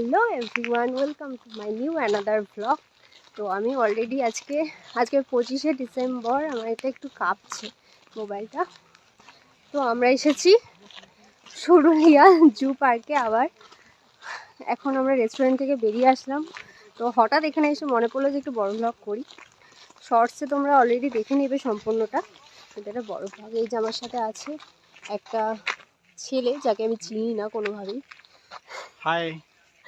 Hello everyone welcome to my new another blog. তো আমি already আজকে আজকে পঁচিশে ডিসেম্বর আমার এটা একটু কাঁপছে মোবাইলটা। তো আমরা এসেছি সুরুলিয়া জু পার্কে আবার। এখন আমরা রেস্টুরেন্ট থেকে বেরিয়ে আসলাম। তো হঠাৎ এখানে এসে মনে পড়ল যে একটু বড় ব্লগ করি। শর্টসে তোমরা অলরেডি দেখে নেবে সম্পূর্ণটা। এটা বড় ব্লগ এই যে আমার সাথে আছে একটা ছেলে যাকে আমি চিনি না কোনোভাবেই। Hi,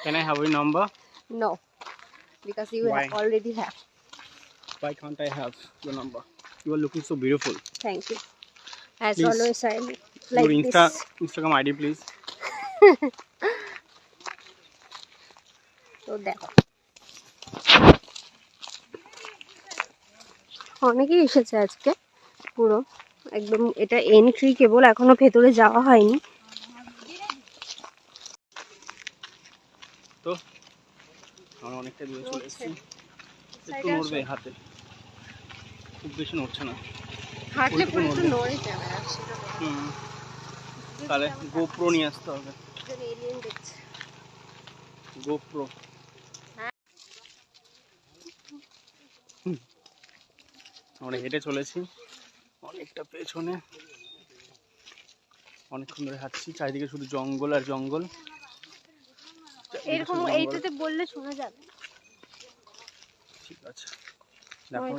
can I have your number? No, because you Why? have already have. Why can't I have your number? You are looking so beautiful. Thank you. As Please. always, I like your Insta this. Instagram ID, please. তো দেখো অনেকেই এসেছে আজকে পুরো একদম এটা entry কেবল এখনও ভেতরে যাওয়া হয়নি তো আমরা অনেকটা দূরে চলে এসেছি। একটু নড়বে হাতে। খুব বেশি নড়ছে না। হাঁটলে পরে একটু নড়ে ক্যামেরা হুম। তাহলে গোপ্রো নিয়ে আসতে হবে। এলিয়েন দেখছে। গোপ্রো। আমরা হেঁটে চলেছি। অনেকটা পেছনে। অনেকক্ষণ ধরে হাঁটছি। চারিদিকে শুধু জঙ্গল আর জঙ্গল। এরকম। এইটাতে বললে শোনা যাবে। ঠিক আছে দেখো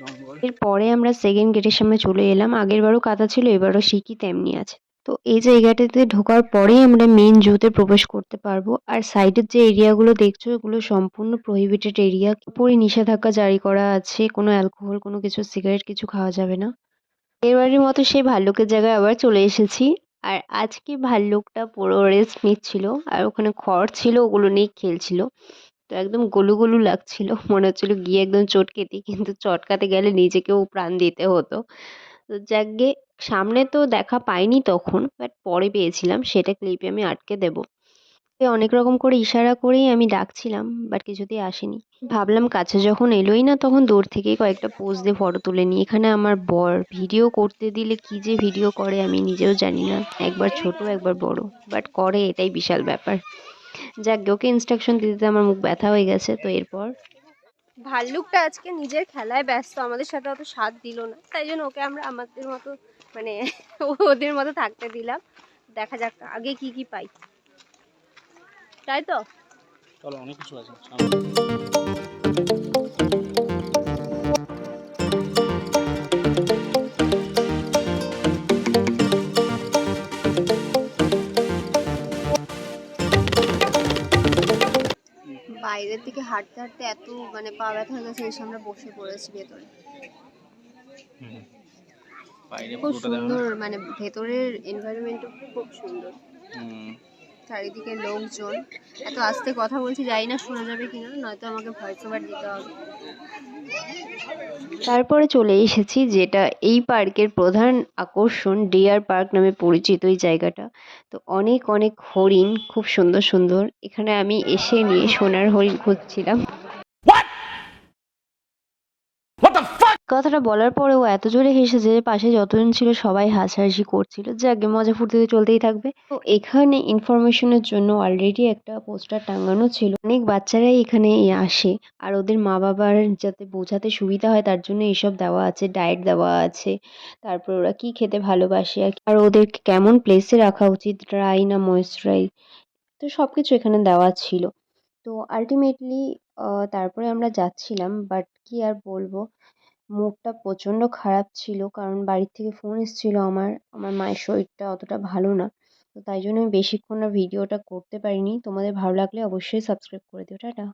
জঙ্গল। এরপরে আমরা সেকেন্ড গেটের সামনে চলে এলাম। আগের বারও কাদা ছিল এবারও শিখি তেমনি আছে। তো এই জায়গাটাতে ঢোকার পরেই আমরা মেন জুতে প্রবেশ করতে পারব। আর সাইডের যে এরিয়াগুলো দেখছ এগুলো সম্পূর্ণ প্রহিবিটেড এরিয়া উপরে নিষেধাজ্ঞা জারি করা আছে। কোনো অ্যালকোহল কোনো কিছু সিগারেট কিছু খাওয়া যাবে না। এবারের মতো সেই ভাল্লুকের জায়গায় আবার চলে এসেছি। আর আজকে ভাল্লুকটা পুরো রেস্ট নিচ্ছিল। আর ওখানে খড় ছিল, ওগুলো নিয়ে খেলছিল। তো একদম গলু গলু লাগছিল। মনে হচ্ছিল গিয়ে একদম চটকে দিই, কিন্তু চটকাতে গেলে নিজেকেও প্রাণ দিতে হতো। তো যাক গে, সামনে তো দেখা পাইনি তখন বাট পরে পেয়েছিলাম, সেটা ক্লিপে আমি আটকে দেবো। অনেক রকম করে ইশারা করেই আমি ডাকছিলাম বাট কিছুতেই আসেনি। ভাবলাম কাছে যখন এলোই না, তখন দূর থেকেই কয়েকটা পোজ দিয়ে ফটো তুলে নিই। এখানে আমার বর ভিডিও করতে দিলে কি যে ভিডিও করে আমি নিজেও জানি না। একবার ছোট, একবার বড় বাট করে এটাই বিশাল ব্যাপার। যাক ওকে ইনস্ট্রাকশন দিতে আমার মুখ ব্যথা হয়ে গেছে, তো এরপর? ভাল্লুকটা আজকে নিজের খেলায় ব্যস্ত, আমাদের সাথে অত সাথ দিল না। তাই জন্য ওকে আমরা আমাদের মতো মানে ওদের মতো থাকতে দিলাম। দেখা যাক আগে কি কি পাই। তাই তো চলো অনেক কিছু আছে বাইরের দিকে হাঁটতে হাঁটতে এত মানে পা ব্যথা হয়ে গেছে এসে আমরা বসে পড়েছি ভেতরে খুব? সুন্দর মানে ভেতরের এনভায়রনমেন্টও খুব সুন্দর। চারিদিকে লোকজন। এত আস্তে কথা বলছি যাই না শোনা যাবে কিনা, নয়তো আমাকে ভয়েস ওভার দিতে হবে। তারপরে চলে এসেছি, যেটা এই পার্কের প্রধান আকর্ষণ ডিয়ার পার্ক নামে পরিচিত এই জায়গাটা। তো অনেক অনেক হরিণ, খুব সুন্দর সুন্দর। এখানে আমি এসে নিয়ে সোনার হরিণ খুঁজছিলাম। কথাটা বলার পরেও এত জোরে হেসেছে যে পাশে যতজন ছিল সবাই হাসাহাসি করছিল। যাকে মজা ফুর্তিতে চলতেই থাকবে। তো এখানে ইনফরমেশনের জন্য অলরেডি একটা পোস্টার টাঙানো ছিল। অনেক বাচ্চারাই এখানে আসে। আর ওদের মা বাবার যাতে বোঝাতে সুবিধা হয় তার জন্য এইসব দেওয়া আছে ডায়েট দেওয়া আছে। তারপর ওরা কি খেতে ভালোবাসে আর ওদেরকে কেমন প্লেসে রাখা উচিত ড্রাই না ময়েশ্চারাইজ তো সব কিছু এখানে দেওয়া ছিল। তো আলটিমেটলি তারপরে আমরা যাচ্ছিলাম বাট কি আর বলব? মুডটা প্রচণ্ড খারাপ ছিল, কারণ বাড়ির থেকে ফোন এসেছিল আমার। আমার মায়ের শরীরটা অতটা ভালো না। তো তাই জন্য আমি বেশিক্ষণ আর ভিডিওটা করতে পারিনি। তোমাদের ভালো লাগলে অবশ্যই সাবস্ক্রাইব করে দিও। টাটা।